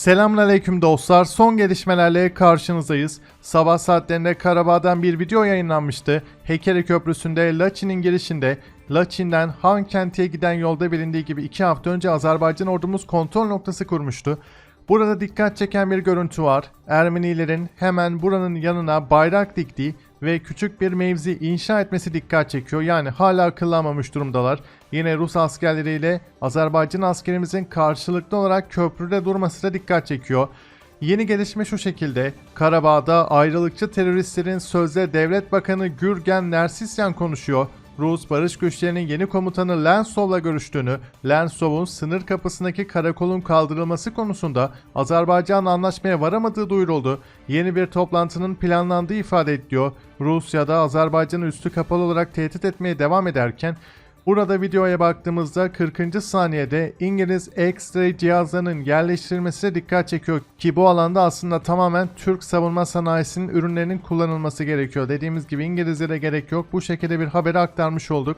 Selamünaleyküm dostlar. Son gelişmelerle karşınızdayız. Sabah saatlerinde Karabağ'dan bir video yayınlanmıştı. Heykeli Köprüsü'nde Laçin'in girişinde Laçin'den Han kentiye giden yolda bilindiği gibi 2 hafta önce Azerbaycan ordumuz kontrol noktası kurmuştu. Burada dikkat çeken bir görüntü var. Ermenilerin hemen buranın yanına bayrak diktiği ve küçük bir mevzi inşa etmesi dikkat çekiyor. Yani hala akıllanmamış durumdalar. Yine Rus askerleriyle Azerbaycan askerimizin karşılıklı olarak köprüde durması da dikkat çekiyor. Yeni gelişme şu şekilde. Karabağ'da ayrılıkçı teröristlerin sözde devlet bakanı Gürgen Nersisyan konuşuyor. Rus barış güçlerinin yeni komutanı Lensov'la görüştüğünü, Lensov'un sınır kapısındaki karakolun kaldırılması konusunda Azerbaycan'la anlaşmaya varamadığı duyuruldu. Yeni bir toplantının planlandığı ifade ediliyor. Rusya'da Azerbaycan'ı üstü kapalı olarak tehdit etmeye devam ederken Burada videoya baktığımızda 40. saniyede İngiliz X-ray cihazlarının yerleştirilmesine dikkat çekiyor ki bu alanda aslında tamamen Türk savunma sanayisinin ürünlerinin kullanılması gerekiyor. Dediğimiz gibi İngilizlere gerek yok. Bu şekilde bir haberi aktarmış olduk.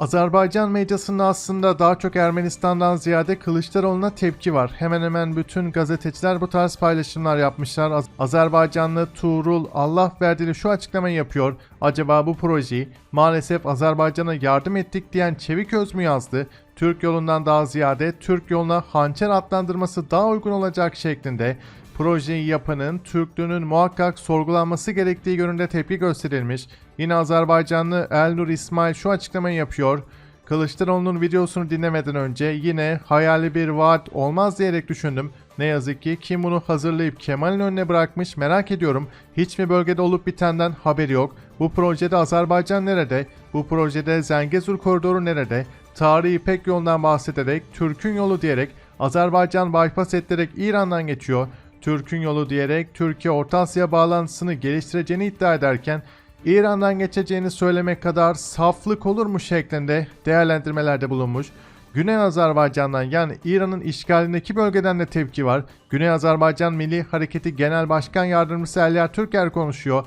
Azerbaycan medyasında aslında daha çok Ermenistan'dan ziyade Kılıçdaroğlu'na tepki var. Hemen hemen bütün gazeteciler bu tarz paylaşımlar yapmışlar. Az- Azerbaycanlı Tuğrul Allah verdiği şu açıklamayı yapıyor. Acaba bu projeyi maalesef Azerbaycan'a yardım ettik diyen Çeviköz mü yazdı? Türk yolundan daha ziyade Türk yoluna hançer adlandırması daha uygun olacak şeklinde projeyi yapanın Türklüğünün muhakkak sorgulanması gerektiği yönünde tepki gösterilmiş. Yine Azerbaycanlı Elnur İsmail şu açıklamayı yapıyor. Kılıçdaroğlu'nun videosunu dinlemeden önce yine hayali bir vaat olmaz diyerek düşündüm. Ne yazık ki kim bunu hazırlayıp Kemal'in önüne bırakmış merak ediyorum. Hiç mi bölgede olup bitenden haberi yok? Bu projede Azerbaycan nerede? Bu projede Zengezur koridoru nerede? Tarihi İpek yolundan bahsederek Türk'ün yolu diyerek Azerbaycan bypass ettirerek İran'dan geçiyor. Türk'ün yolu diyerek Türkiye Orta Asya bağlantısını geliştireceğini iddia ederken İran'dan geçeceğini söylemek kadar saflık olur mu şeklinde değerlendirmelerde bulunmuş. Güney Azerbaycan'dan yani İran'ın işgalindeki bölgeden de tepki var. Güney Azerbaycan Milli Hareketi Genel Başkan Yardımcısı Elyar Türker konuşuyor.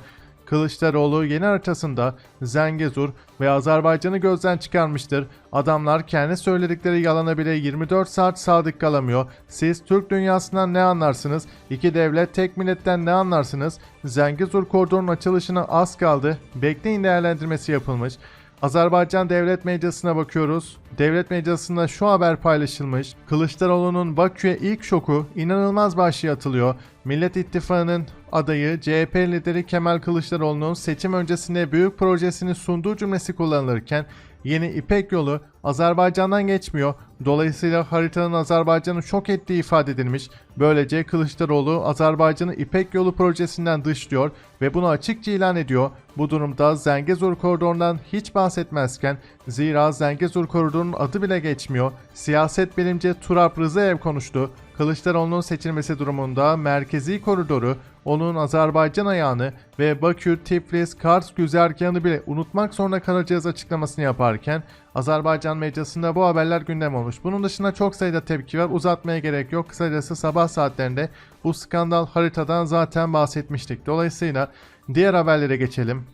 Kılıçdaroğlu yeni haritasında Zengezur ve Azerbaycan'ı gözden çıkarmıştır. Adamlar kendi söyledikleri yalana bile 24 saat sadık kalamıyor. Siz Türk dünyasından ne anlarsınız? İki devlet tek milletten ne anlarsınız? Zengezur koridorunun açılışına az kaldı. Bekleyin değerlendirmesi yapılmış. Azerbaycan devlet medyasına bakıyoruz. Devlet medyasında şu haber paylaşılmış. Kılıçdaroğlu'nun Bakü'ye ilk şoku inanılmaz başlığı atılıyor. Millet İttifakı'nın adayı CHP lideri Kemal Kılıçdaroğlu'nun seçim öncesinde büyük projesini sunduğu cümlesi kullanılırken yeni İpek yolu Azerbaycan'dan geçmiyor. Dolayısıyla haritanın Azerbaycan'ı şok ettiği ifade edilmiş. Böylece Kılıçdaroğlu Azerbaycan'ı İpek yolu projesinden dışlıyor ve bunu açıkça ilan ediyor. Bu durumda Zengezur koridorundan hiç bahsetmezken zira Zengezur koridorunun adı bile geçmiyor. Siyaset bilimci Turap Rızaev konuştu. Kılıçdaroğlu'nun seçilmesi durumunda merkezi koridoru, onun Azerbaycan ayağını ve Bakü, Tiflis, Kars güzergahını bile unutmak zorunda kalacağız açıklamasını yaparken Azerbaycan medyasında bu haberler gündem olmuş. Bunun dışında çok sayıda tepki var. Uzatmaya gerek yok. Kısacası sabah saatlerinde bu skandal haritadan zaten bahsetmiştik. Dolayısıyla diğer haberlere geçelim.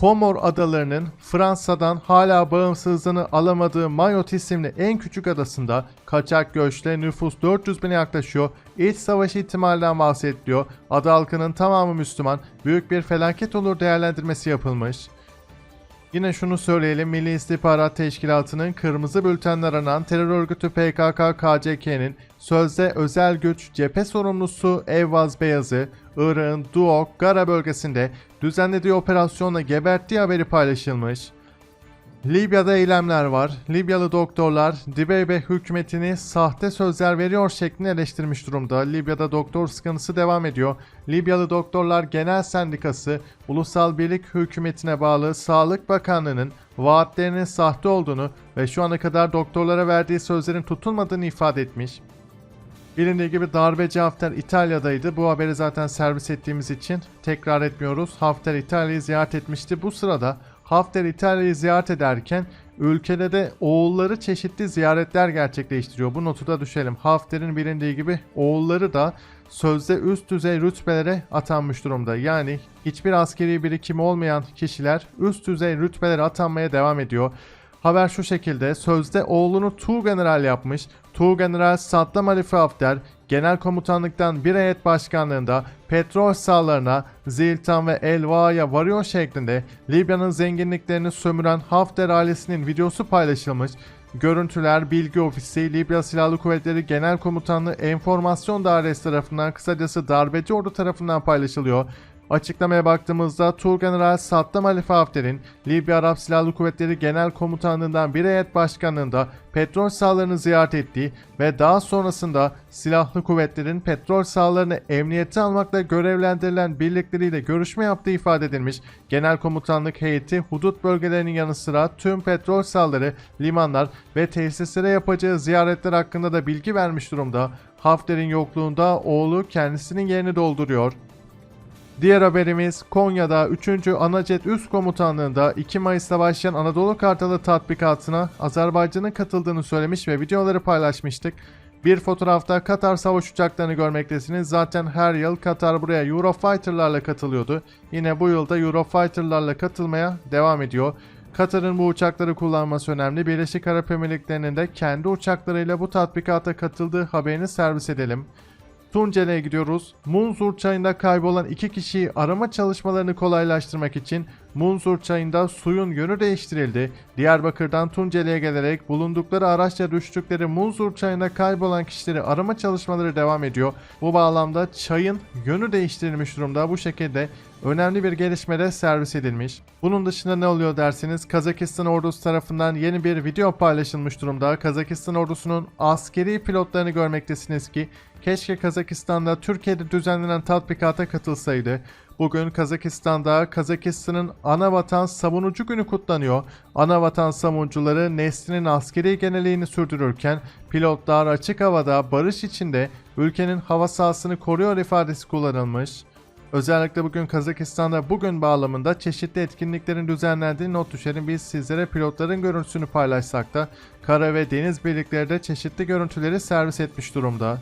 Komor adalarının Fransa'dan hala bağımsızlığını alamadığı Mayotte isimli en küçük adasında kaçak göçle nüfus 400 bine yaklaşıyor. İç savaş ihtimalinden bahsediliyor. Ada halkının tamamı Müslüman. Büyük bir felaket olur değerlendirmesi yapılmış. Yine şunu söyleyelim Milli İstihbarat Teşkilatı'nın kırmızı bültenler aranan terör örgütü PKK-KCK'nin sözde özel güç cephe sorumlusu Evvaz Beyaz'ı Irak'ın Duok, Gara bölgesinde düzenlediği operasyonla geberttiği haberi paylaşılmış. Libya'da eylemler var. Libyalı doktorlar Dibeybe hükümetini sahte sözler veriyor şeklinde eleştirmiş durumda. Libya'da doktor sıkıntısı devam ediyor. Libyalı Doktorlar Genel Sendikası Ulusal Birlik Hükümetine bağlı Sağlık Bakanlığı'nın vaatlerinin sahte olduğunu ve şu ana kadar doktorlara verdiği sözlerin tutulmadığını ifade etmiş. Bilindiği gibi darbeci Hafter İtalya'daydı. Bu haberi zaten servis ettiğimiz için tekrar etmiyoruz. Hafter İtalya'yı ziyaret etmişti. Bu sırada Hafter İtalya'yı ziyaret ederken ülkede de oğulları çeşitli ziyaretler gerçekleştiriyor. Bu notu da düşelim. Hafter'in bilindiği gibi oğulları da sözde üst düzey rütbelere atanmış durumda. Yani hiçbir askeri birikimi olmayan kişiler üst düzey rütbelere atanmaya devam ediyor. Haber şu şekilde sözde oğlunu Tuğgeneral yapmış. Tuğgeneral Saddam Ali Hafter genel komutanlıktan bir heyet başkanlığında petrol sahalarına Ziltan ve Elva'ya varıyor şeklinde Libya'nın zenginliklerini sömüren Hafter ailesinin videosu paylaşılmış. Görüntüler Bilgi Ofisi, Libya Silahlı Kuvvetleri Genel Komutanlığı Enformasyon Dairesi tarafından kısacası darbeci ordu tarafından paylaşılıyor. Açıklamaya baktığımızda Turgeneral Saddam Ali Hafter'in Libya Arap Silahlı Kuvvetleri Genel Komutanlığından bir heyet başkanlığında petrol sahalarını ziyaret ettiği ve daha sonrasında silahlı kuvvetlerin petrol sahalarını emniyete almakla görevlendirilen birlikleriyle görüşme yaptığı ifade edilmiş. Genel komutanlık heyeti hudut bölgelerinin yanı sıra tüm petrol sahaları, limanlar ve tesislere yapacağı ziyaretler hakkında da bilgi vermiş durumda. Hafter'in yokluğunda oğlu kendisinin yerini dolduruyor. Diğer haberimiz Konya'da 3. Anacet Üst Komutanlığı'nda 2 Mayıs'ta başlayan Anadolu Kartalı tatbikatına Azerbaycan'ın katıldığını söylemiş ve videoları paylaşmıştık. Bir fotoğrafta Katar savaş uçaklarını görmektesiniz. Zaten her yıl Katar buraya Eurofighter'larla katılıyordu. Yine bu yılda Eurofighter'larla katılmaya devam ediyor. Katar'ın bu uçakları kullanması önemli. Birleşik Arap Emirlikleri'nin de kendi uçaklarıyla bu tatbikata katıldığı haberini servis edelim. Tunceli'ye gidiyoruz. Munzur çayında kaybolan iki kişiyi arama çalışmalarını kolaylaştırmak için Munzur çayında suyun yönü değiştirildi. Diyarbakır'dan Tunceli'ye gelerek bulundukları araçla düştükleri Munzur çayında kaybolan kişileri arama çalışmaları devam ediyor. Bu bağlamda çayın yönü değiştirilmiş durumda. Bu şekilde önemli bir gelişmede servis edilmiş. Bunun dışında ne oluyor derseniz Kazakistan ordusu tarafından yeni bir video paylaşılmış durumda. Kazakistan ordusunun askeri pilotlarını görmektesiniz ki keşke Kazakistan'da Türkiye'de düzenlenen tatbikata katılsaydı. Bugün Kazakistan'da Kazakistan'ın ana vatan savunucu günü kutlanıyor. Ana vatan savunucuları neslinin askeri geneliğini sürdürürken pilotlar açık havada barış içinde ülkenin hava sahasını koruyor ifadesi kullanılmış. Özellikle bugün Kazakistan'da bugün bağlamında çeşitli etkinliklerin düzenlendiği not düşelim. Biz sizlere pilotların görüntüsünü paylaşsak da kara ve deniz birlikleri de çeşitli görüntüleri servis etmiş durumda.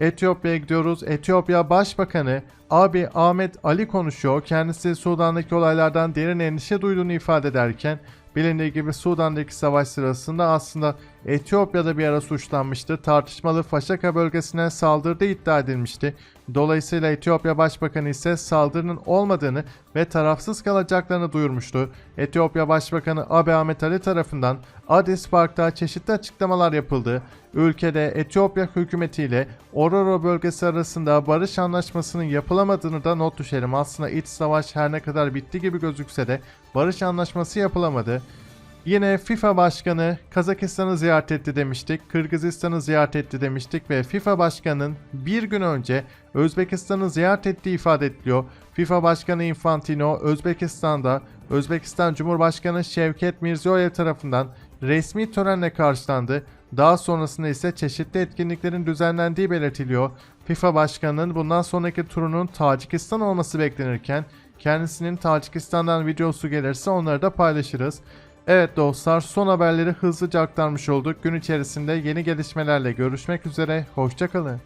Etiyopya'ya gidiyoruz. Etiyopya Başbakanı Abi Ahmet Ali konuşuyor. Kendisi Sudan'daki olaylardan derin endişe duyduğunu ifade ederken bilindiği gibi Sudan'daki savaş sırasında aslında Etiyopya'da bir ara suçlanmıştı. Tartışmalı Faşaka bölgesine saldırdığı iddia edilmişti. Dolayısıyla Etiyopya Başbakanı ise saldırının olmadığını ve tarafsız kalacaklarını duyurmuştu. Etiyopya Başbakanı Abiy Ahmet Ali tarafından Addis Park'ta çeşitli açıklamalar yapıldı. Ülkede Etiyopya hükümetiyle Ororo bölgesi arasında barış anlaşmasının yapılamadığını da not düşelim. Aslında iç savaş her ne kadar bitti gibi gözükse de barış anlaşması yapılamadı. Yine FIFA Başkanı Kazakistan'ı ziyaret etti demiştik, Kırgızistan'ı ziyaret etti demiştik ve FIFA Başkanı'nın bir gün önce Özbekistan'ı ziyaret ettiği ifade ediliyor. FIFA Başkanı Infantino Özbekistan'da Özbekistan Cumhurbaşkanı Şevket Mirziyoyev tarafından resmi törenle karşılandı. Daha sonrasında ise çeşitli etkinliklerin düzenlendiği belirtiliyor. FIFA Başkanı'nın bundan sonraki turunun Tacikistan olması beklenirken kendisinin Tacikistan'dan videosu gelirse onları da paylaşırız. Evet dostlar son haberleri hızlıca aktarmış olduk. Gün içerisinde yeni gelişmelerle görüşmek üzere. Hoşçakalın.